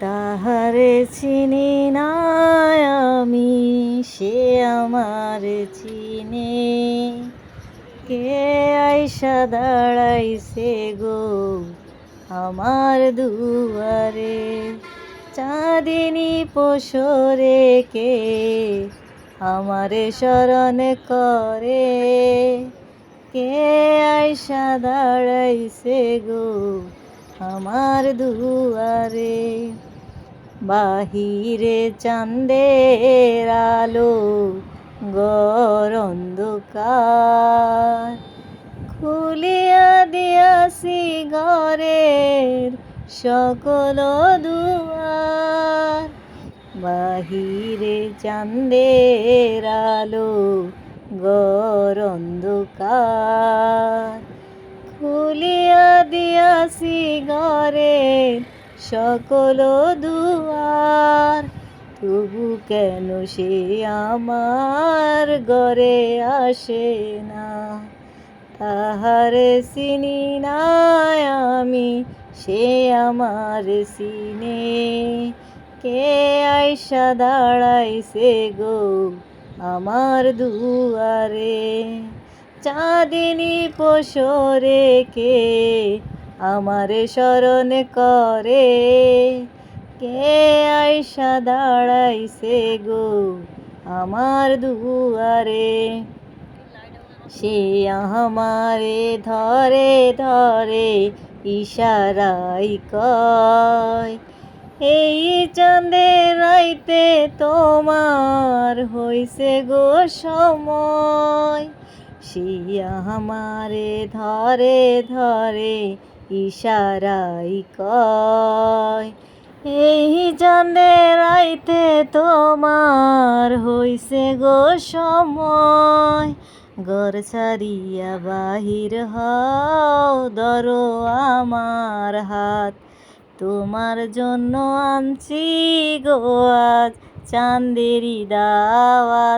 তাহারে চিনি না আমি, সে আমার চিনে। কে আইসা দাঁড়াইছে গো আমার দুয়ারে? চাঁদিনী পোষরে কে আমারে স্মরণ করে? কে আইসা দাঁড়াইছে গো আমার দুয়ারে? বাহিরে চাঁদের আলো গর অন্ধকার। খুলিয়া দিয়াছি ঘরের সকল দুয়ার। বাহিরে চাঁদের আলো গর অন্ধকার। খুলিয়া দিয়াছি ঘরের সকল দুয়ার, তবু কেন সে আমার ঘরে আসে না? তাহারে চিনি না আমি, সে আমার সিনে। কে আইসা দাঁড়াইছে গো আমার দুয়ারে? চাঁদিনী পোষরে কে আমারে স্মরণ করে। কে আইসা দাঁড়াইছে গো আমার দুয়ারে? সে আমারে ধরে ধরে ইশারাই কয়, এই চাঁদের রাইতে তোমার হইছে গো সময়। সে আমারে ধরে ধরে ইশারাই কয়, এই চাঁদের রাইতে তোমার হইছে গো সময়। ঘর ছাড়িয়া বাহির হও, ধরো আমার হাত। তোমার জন্য আনছি গো আজ, চাঁদেরি দাওয়াত।